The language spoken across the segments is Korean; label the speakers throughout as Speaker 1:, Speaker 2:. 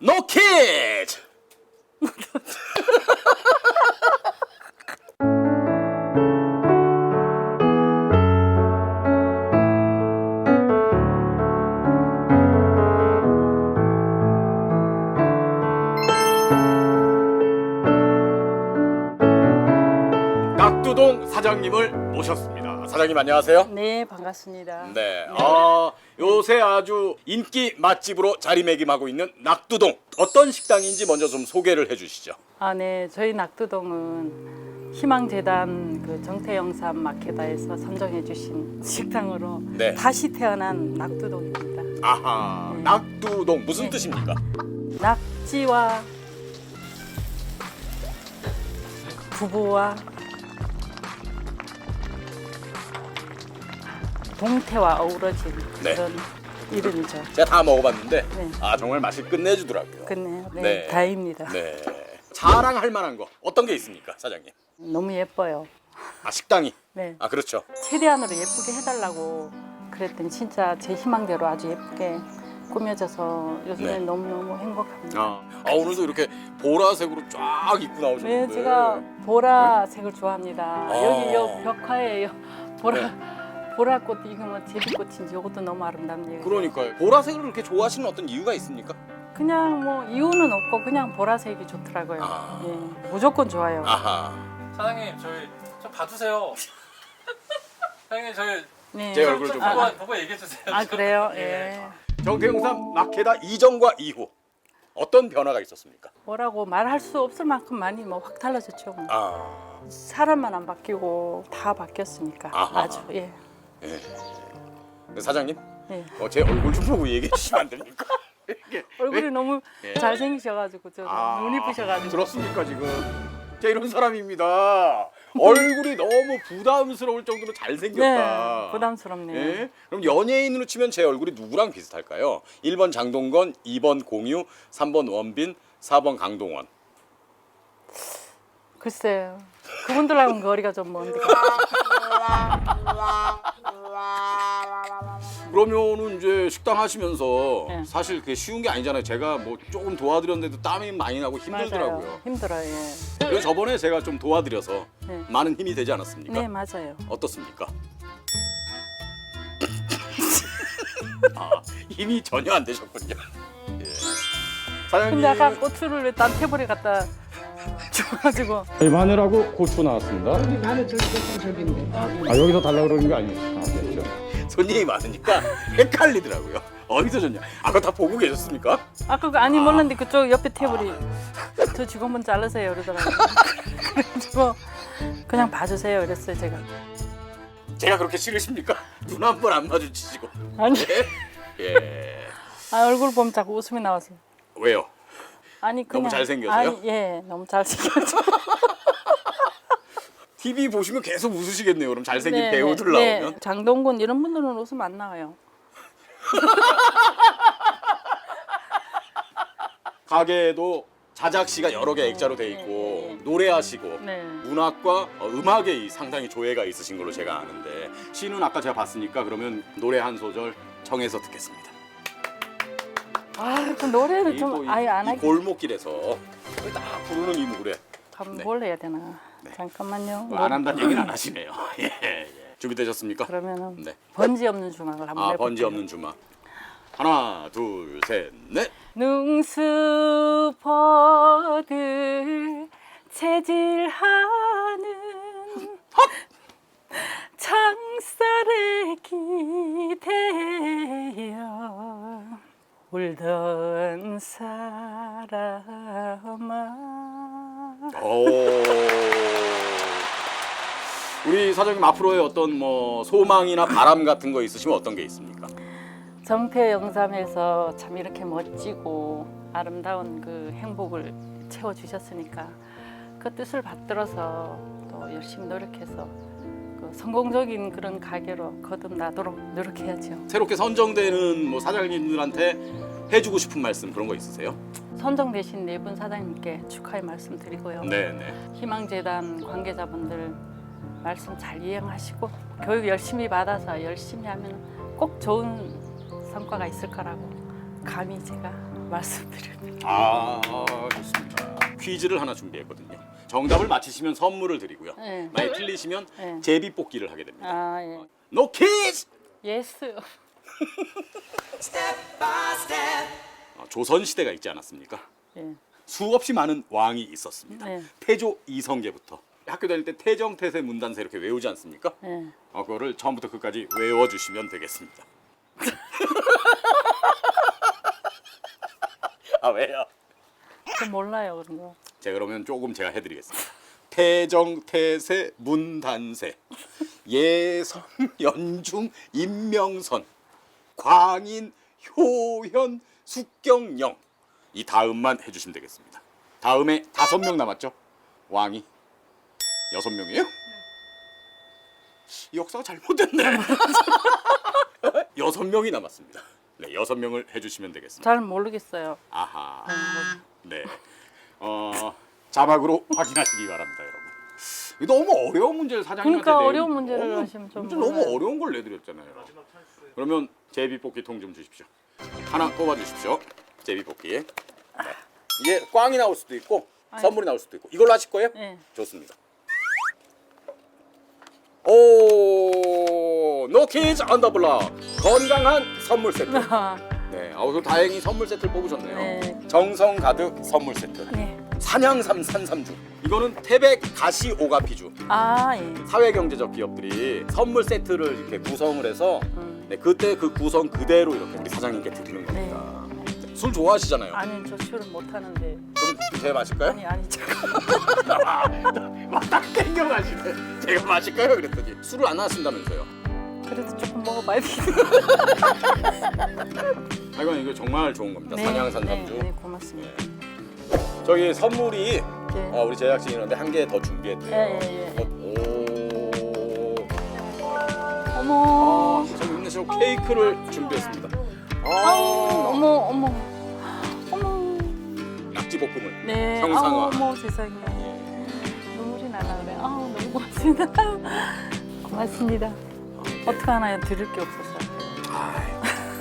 Speaker 1: 노 키즈. 낙두동 사장님을 모셨습니다. 사장님 안녕하세요.
Speaker 2: 네, 반갑습니다.
Speaker 1: 네. 아, 요새 아주 인기 맛집으로 자리매김하고 있는 낙두동. 어떤 식당인지 먼저 좀 소개를 해 주시죠.
Speaker 2: 아, 네. 저희 낙두동은 희망재단 그 정태영산 마케다에서 선정해 주신 식당으로
Speaker 1: 네.
Speaker 2: 다시 태어난 낙두동입니다.
Speaker 1: 아하. 낙두동 무슨
Speaker 2: 네.
Speaker 1: 뜻입니까?
Speaker 2: 낙지와 부부와 동태와 어우러진
Speaker 1: 네.
Speaker 2: 그런 이름이죠.
Speaker 1: 제가 다 먹어봤는데
Speaker 2: 네.
Speaker 1: 아 정말 맛을 끝내주더라고요.
Speaker 2: 끝내요. 네,
Speaker 1: 네.
Speaker 2: 다행입니다.
Speaker 1: 네. 자랑할 만한 거 어떤 게 있습니까, 사장님?
Speaker 2: 너무 예뻐요.
Speaker 1: 아 식당이.
Speaker 2: 네.
Speaker 1: 아 그렇죠.
Speaker 2: 최대한으로 예쁘게 해달라고 그랬더니 진짜 제 희망대로 아주 예쁘게 꾸며져서 요즘에
Speaker 1: 네.
Speaker 2: 너무너무 행복합니다.
Speaker 1: 아, 아 오늘도 이렇게 보라색으로 쫙 입고 나오셨는데.
Speaker 2: 네, 제가 보라색을 좋아합니다.
Speaker 1: 아.
Speaker 2: 여기 요 벽화에 요 보라
Speaker 1: 네.
Speaker 2: 보라꽃 이거 뭐 제비꽃인지 이것도 너무 아름답네요.
Speaker 1: 그러니까요. 보라색을 그렇게 좋아하시는 어떤 이유가 있습니까?
Speaker 2: 그냥 뭐 이유는 없고 그냥 보라색이 좋더라고요.
Speaker 1: 아.
Speaker 2: 예, 무조건 좋아요.
Speaker 1: 아하.
Speaker 3: 사장님 저희 좀 봐주세요. 사장님 저희
Speaker 2: 네.
Speaker 1: 제 얼굴 좀
Speaker 3: 보고,
Speaker 1: 봐봐.
Speaker 3: 보고 얘기해 주세요.
Speaker 2: 아 그래요?
Speaker 3: 예.
Speaker 2: 예.
Speaker 1: 정태용산 마케다 이전과 이후 어떤 변화가 있었습니까?
Speaker 2: 뭐라고 말할 수 없을 만큼 많이 뭐 확 달라졌죠. 뭐.
Speaker 1: 아,
Speaker 2: 사람만 안 바뀌고 다 바뀌었으니까
Speaker 1: 아하.
Speaker 2: 아주 예.
Speaker 1: 예. 사장님,
Speaker 2: 예.
Speaker 1: 어, 제 얼굴 좀 보고 얘기해 주시면 안 됩니까? 이게
Speaker 2: 얼굴이 너무
Speaker 1: 예.
Speaker 2: 잘생기셔가지고 저
Speaker 1: 아,
Speaker 2: 눈 이쁘셔가지고
Speaker 1: 들었습니까 지금? 제가 이런 사람입니다. 얼굴이 너무 부담스러울 정도로 잘생겼다.
Speaker 2: 네 부담스럽네요.
Speaker 1: 예? 그럼 연예인으로 치면 제 얼굴이 누구랑 비슷할까요? 1번 장동건, 2번 공유, 3번 원빈, 4번 강동원.
Speaker 2: 글쎄요 그분들하고는 거리가 좀 먼데
Speaker 1: 그러면은 이제 식당 하시면서
Speaker 2: 네.
Speaker 1: 사실 그게 쉬운 게 아니잖아요. 제가 뭐 조금 도와드렸는데도 땀이 많이 나고 힘들더라고요.
Speaker 2: 맞아요 힘들어요. 예.
Speaker 1: 그래서 저번에 제가 좀 도와드려서
Speaker 2: 네.
Speaker 1: 많은 힘이 되지 않았습니까?
Speaker 2: 네 맞아요.
Speaker 1: 어떻습니까? 아, 힘이 전혀 안 되셨군요. 예. 사장님.
Speaker 2: 근데 아까 고추를 왜 딴 테이블에 갖다 줘가지고
Speaker 4: 마늘하고 고추 나왔습니다.
Speaker 5: 나는 저기 조금 저긴데.
Speaker 4: 아 여기서 달라 그러는 게 아니죠. 아, 그렇죠.
Speaker 1: 손님이 많으니까 헷갈리더라고요. 어디서 줬냐? 아, 그거 다 보고 계셨습니까?
Speaker 2: 아까 그 아니 몰랐는데 그쪽 옆에 테이블이 저 직원분 잘르세요 이러더라고요. 그래가지고 그냥 봐주세요 이랬어요 제가.
Speaker 1: 제가 그렇게 싫으십니까? 눈 한 번 안 마주치시고.
Speaker 2: 아니
Speaker 1: 예. 예.
Speaker 2: 아, 얼굴 보면 자꾸 웃음이 나와서.
Speaker 1: 왜요?
Speaker 2: 아니 그냥
Speaker 1: 너무 잘생겨서요?
Speaker 2: 아니, 예, 너무 잘생겨서.
Speaker 1: TV 보시면 계속 웃으시겠네요. 그럼 잘생긴
Speaker 2: 네,
Speaker 1: 배우들
Speaker 2: 네,
Speaker 1: 나오면.
Speaker 2: 네. 장동건 이런 분들은 웃음 안 나와요.
Speaker 1: 가게에도 자작 시가 여러 개 액자로 돼 있고 노래하시고
Speaker 2: 네.
Speaker 1: 문학과 어, 음악에 이 상당히 조예가 있으신 걸로 제가 아는데 시는 아까 제가 봤으니까 그러면 노래 한 소절 정해서 듣겠습니다.
Speaker 2: 아, 그 노래를
Speaker 1: 이 또
Speaker 2: 좀
Speaker 1: 이-
Speaker 2: 아예 안
Speaker 1: 이
Speaker 2: 하기.
Speaker 1: 골목길에서 딱 부르는 이 노래
Speaker 2: 그럼
Speaker 1: 네.
Speaker 2: 뭘 해야 되나? 잠깐만요.
Speaker 1: 뭐안 한다는 얘기는 안 하시네요. 예, 예. 준비되셨습니까?
Speaker 2: 그러면은
Speaker 1: 네.
Speaker 2: 번지 없는 주막을 한번
Speaker 1: 아
Speaker 2: 해볼게요.
Speaker 1: 번지 없는 주막 하나 둘 셋 넷.
Speaker 2: 능수퍼들 채질하는 창살에 기대어 울던 사람아
Speaker 1: 오. 우리 사장님 앞으로의 어떤 뭐 소망이나 바람 같은 거 있으시면 어떤 게 있습니까?
Speaker 2: 정태 영삼에서 참 이렇게 멋지고 아름다운 그 행복을 채워 주셨으니까 그 뜻을 받들어서 또 열심히 노력해서 그 성공적인 그런 가게로 거듭나도록 노력해야죠.
Speaker 1: 새롭게 선정되는 뭐 사장님들한테 해주고 싶은 말씀 그런 거 있으세요?
Speaker 2: 선정되신 네 분 사장님께 축하의 말씀 드리고요.
Speaker 1: 네, 네.
Speaker 2: 희망재단 관계자분들 말씀 잘 이행하시고 교육 열심히 받아서 열심히 하면 꼭 좋은 성과가 있을 거라고 감히 제가 말씀드립니다.
Speaker 1: 아 좋습니다. 퀴즈를 하나 준비했거든요. 정답을 맞히시면 선물을 드리고요.
Speaker 2: 네.
Speaker 1: 만약 틀리시면
Speaker 2: 네.
Speaker 1: 제비 뽑기를 하게 됩니다.
Speaker 2: 아 예.
Speaker 1: 노 퀴즈!
Speaker 2: 예스.
Speaker 1: 어, 조선 시대가 있지 않았습니까?
Speaker 2: 예.
Speaker 1: 수없이 많은 왕이 있었습니다.
Speaker 2: 네.
Speaker 1: 태조 이성계부터 학교 다닐 때 태정 태세 문단세 이렇게 외우지 않습니까?
Speaker 2: 예.
Speaker 1: 어, 그거를 처음부터 끝까지 외워주시면 되겠습니다. 아 왜요?
Speaker 2: 저 몰라요 그런 거.
Speaker 1: 제가 그러면 조금 제가 해드리겠습니다. 태정 태세 문단세 예성 연중 임명선 광인 효현 숙경영 이 다음만 해주시면 되겠습니다. 다음에 다섯 명 남았죠? 왕이 여섯 명이에요? 이 역사가 잘못됐네. 여섯 명이 남았습니다. 네, 여섯 명을 해주시면 되겠습니다.
Speaker 2: 잘 모르겠어요.
Speaker 1: 아하.
Speaker 2: 음,
Speaker 1: 네. 어, 자막으로 확인하시기 바랍니다, 여러분. 이거 너무 어려운 문제를 사장님한테
Speaker 2: 그러니까. 어려운 문제를
Speaker 1: 너무-
Speaker 2: 하시면 좀
Speaker 1: 문제 너무
Speaker 2: 몰라요.
Speaker 1: 어려운 걸 내드렸잖아요. 그러면 제비뽑기 통 좀 주십시오. 하나 뽑아 주십시오. 제비뽑기. 네. 이게 꽝이 나올 수도 있고 선물이 나올 수도 있고 이걸로 하실 거예요?
Speaker 2: 예.
Speaker 1: 좋습니다. 오, 노키즈 언더블럭 건강한 선물 세트. 네, 아우 그 다행히 선물 세트를 뽑으셨네요.
Speaker 2: 네.
Speaker 1: 정성 가득 선물 세트.
Speaker 2: 네.
Speaker 1: 산양삼 산삼주. 이거는 태백 가시 오가피주.
Speaker 2: 아 예.
Speaker 1: 사회경제적 기업들이 선물 세트를 이렇게 구성을 해서
Speaker 2: 음.
Speaker 1: 네, 그때 그 구성 그대로 이렇게 우리 사장님께 드리는 겁니다. 네, 술 좋아하시잖아요.
Speaker 2: 아니 저 술을 못 하는데.
Speaker 1: 그럼 제가 마실까요?
Speaker 2: 아니 아니 잠깐.
Speaker 1: 막딱 땡겨 마시네. 제가 마실까요? 그랬더니 술을 안 하신다면서요.
Speaker 2: 그래도 조금 먹어봐야 되겠네.
Speaker 1: 아, 이건 이거 정말 좋은 겁니다. 산양산삼주.
Speaker 2: 네, 네 고맙습니다.
Speaker 1: 저기 선물이
Speaker 2: 네.
Speaker 1: 어, 우리 제작진이 있는데 한 개 더 준비했대요.
Speaker 2: 예, 예, 예.
Speaker 1: 어, 오.
Speaker 2: 어머.
Speaker 1: 아, 저기 힘내시고 케이크를 준비했습니다.
Speaker 2: 아, 어머 어머.
Speaker 1: 낙지볶음을.
Speaker 2: 네.
Speaker 1: 형상화.
Speaker 2: 아우, 어머 세상에. 눈물이 그래. 아우 너무 고맙습니다. 고맙습니다. 어떻게 하나요? 드릴 게 없어서.
Speaker 1: 아,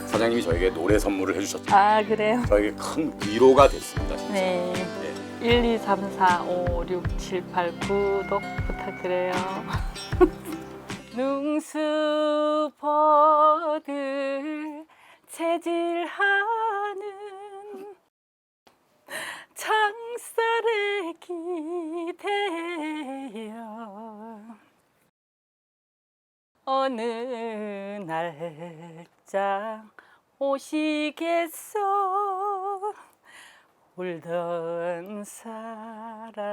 Speaker 1: 사장님이 저에게 노래 선물을 해주셨죠.
Speaker 2: 아 그래요?
Speaker 1: 저에게 큰 위로가 됐습니다. 진짜.
Speaker 2: 네.
Speaker 1: 네.
Speaker 2: 1, 2, 3, 4, 5, 6, 7, 8 구독 부탁드려요. 능수퍼들 체질하 어느 날짜 오시겠어 울던 사람아